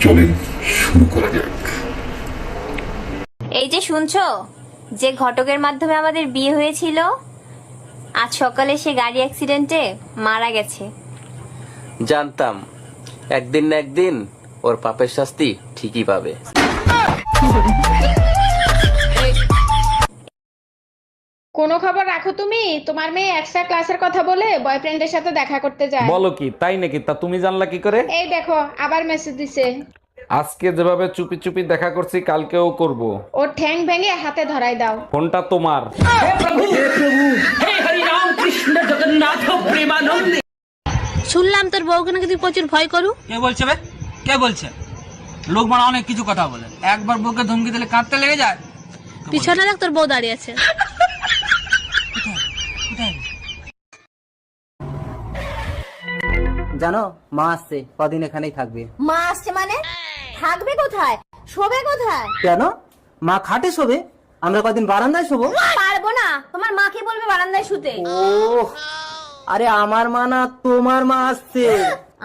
চলেন শুরু করা যাক। এই যে শুনছো যে ঘটকের মাধ্যমে আমাদের বিয়ে হয়েছিল আজ সকালে সে গাড়ি অ্যাক্সিডেন্টে মারা গেছে। জানতাম একদিন না একদিন ওর পাপের শাস্তি ঠিকই পাবে। কোনো খবর রাখো তুমি? তোমার মেয়ে এক্সট্রা ক্লাসের কথা বলে বয়ফ্রেন্ডের সাথে দেখা করতে যায়। বলো কি তাই নাকি? তা তুমি জানলা কি করে? এই দেখো আবার মেসেজ দিছে। আজকে যেভাবে চুপি চুপি দেখা করছি কালকেও করব। ওর ঠ্যাং ভেঙে হাতে ধরাই দাও। ফোনটা তোমার। হে প্রভু হে প্রভু হে হরি রাম কৃষ্ণ জগন্নাথ প্রেমানন্দ। শুনলাম তোর বউকে নাকি তুই প্রচুর ভয় করু। কে বলছে বে? কে বলছে? লোক মানে অনেক কিছু কথা বলে। একবার বউকে ধমকি দিলে কাঁদতে লেগে যায়। পিছনে দেখ তোর বউ দাঁড়িয়ে আছে। জানো মা আসছে কদিন এখানেই থাকবে। মা আসছে মানে? থাকবে কোথায়? শোবে কোথায়? কেন? মা খাটে শোবে? আমরা কদিন বারান্দায় শোবো? পারব না। তোমার মাকে বলবে বারান্দায় শুতে? ও আরে আমার মা না তোমার মা আসছে।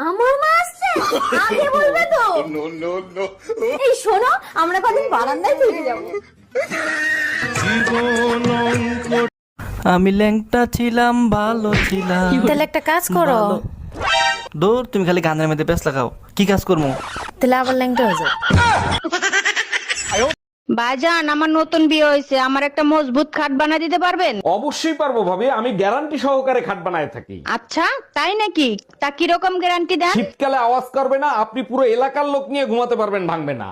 আমার মা আসছে? আগে বলবে তো। এই শোনো আমরা কদিন বারান্দায় থেকে যাব। আমি ল্যাংটা ছিলাম ভালো ছিলাম। তাহলে একটা কাজ করো। দূর তুমি খালি গানের মধ্যে ব্যস্ত লাগাও। কি কাজ করব? তাহলে আবার ল্যাংটা হয়ে যাও ভাইজান আমার নতুন বিয়ে হয়েছে। আমার একটা মজবুত খাট বানিয়ে দিতে পারবেন? অবশ্যই পারব ভাবি। আমি গ্যারান্টি সহকারে খাট বানায় থাকি। আচ্ছা তাই নাকি? তা কীরকম গ্যারান্টি দেন? শীতকালে আওয়াজ করবে না আপনি পুরো এলাকার লোক নিয়ে ঘুমাতে পারবেন ভাঙবে না।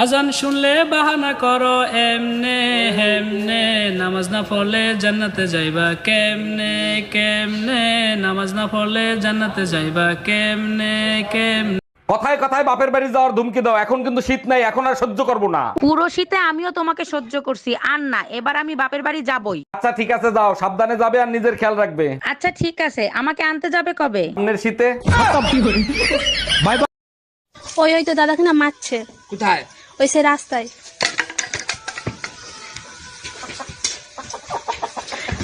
আজান শুনলে বাহানা করো এমনে হেমনে নামাজ না পড়লে জান্নাতে যাইবা কেমনে কেমনে নামাজ না পড়লে জান্নাতে যাইবা কেমনে কেমনে। কথায় কথায় বাপের বাড়ি যাওয়ার ধুমকি দাও এখন কিন্তু শীত নাই এখন আর সহ্য করব না। পুরো শীতে আমিও তোমাকে সহ্য করছি আর না এবার আমি বাপের বাড়ি যাবই। আচ্ছা ঠিক আছে যাও সাবধানে যাবে আর নিজের খেয়াল রাখবে। আচ্ছা ঠিক আছে আমাকে আনতে যাবে কবে? সামনের শীতে। ওই ওই তো দাদাকে না মারছে। কোথায়? ওই সে রাস্তায়।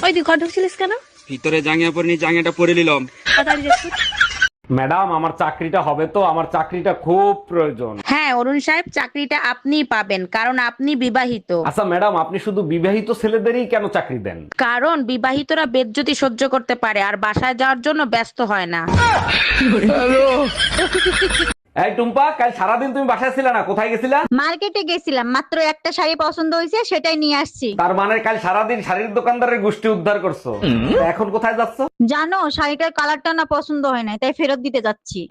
ওই তুই ঘর ঢুকছিলিস কেন? ভিতরে জাঙ্গিয়া পরে নি জাঙ্গিয়াটা পরে নিলাম। তাড়াতাড়ি যাচ্ছি ম্যাডাম আমার চাকরিটা হবে তো আমার চাকরিটা খুব প্রয়োজন। হ্যাঁ অরুণ সাহেব চাকরিটা আপনিই পাবেন কারণ আপনি বিবাহিত। আচ্ছা ম্যাডাম আপনি শুধু বিবাহিত ছেলেদেরই কেন চাকরি দেন? কারণ বিবাহিতরা বেজ্জতি সহ্য করতে পারে আর বাসায় যাওয়ার জন্য ব্যস্ত হয় না। এই টুম্পা কাল সারাদিন তুমি বাসায় ছিলে না কোথায় গেছিলা? মার্কেটে গেছিলাম মাত্র একটা শাড়ি পছন্দ হয়েছে সেটাই নিয়ে আসছি। তার মানে কাল সারাদিন শাড়ির দোকানদারের গোষ্ঠী উদ্ধার করছ। তা এখন কোথায় যাচ্ছ? জানো শাড়িটার কালারটা না পছন্দ হয় না তাই ফেরত দিতে যাচ্ছি।